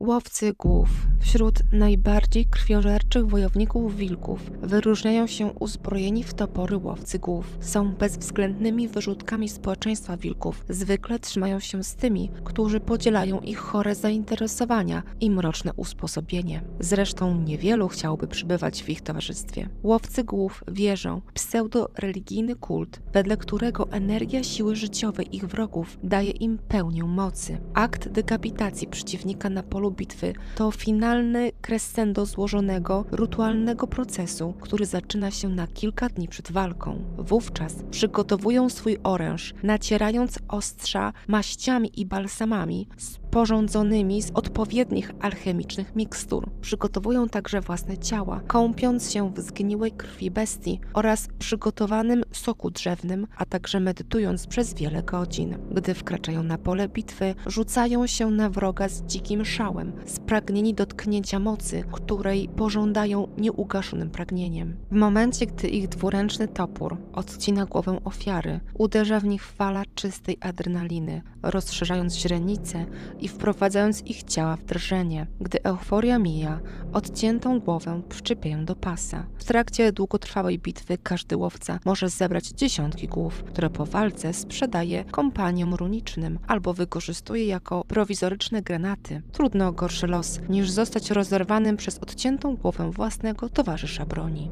Łowcy głów. Wśród najbardziej krwiożerczych wojowników wilków wyróżniają się uzbrojeni w topory łowcy głów. Są bezwzględnymi wyrzutkami społeczeństwa wilków. Zwykle trzymają się z tymi, którzy podzielają ich chore zainteresowania i mroczne usposobienie. Zresztą niewielu chciałoby przybywać w ich towarzystwie. Łowcy głów wierzą w pseudo-religijny kult, wedle którego energia siły życiowej ich wrogów daje im pełnię mocy. Akt dekapitacji przeciwnika na polu bitwy to finalny crescendo złożonego, rytualnego procesu, który zaczyna się na kilka dni przed walką. Wówczas przygotowują swój oręż, nacierając ostrza maściami i balsamami sporządzonymi z odpowiednich alchemicznych mikstur. Przygotowują także własne ciała, kąpiąc się w zgniłej krwi bestii oraz przygotowanym soku drzewnym, a także medytując przez wiele godzin. Gdy wkraczają na pole bitwy, rzucają się na wroga z dzikim szałem, spragnieni dotknięcia mocy, której pożądają nieugaszonym pragnieniem. W momencie, gdy ich dwuręczny topór odcina głowę ofiary, uderza w nich fala czystej adrenaliny, rozszerzając źrenice i wprowadzając ich ciała w drżenie. Gdy euforia mija, odciętą głowę przyczepiają do pasa. W trakcie długotrwałej bitwy każdy łowca może zebrać dziesiątki głów, które po walce sprzedaje kompaniom runicznym albo wykorzystuje jako prowizoryczne granaty. Trudno gorszy los niż zostać rozerwanym przez odciętą głowę własnego towarzysza broni.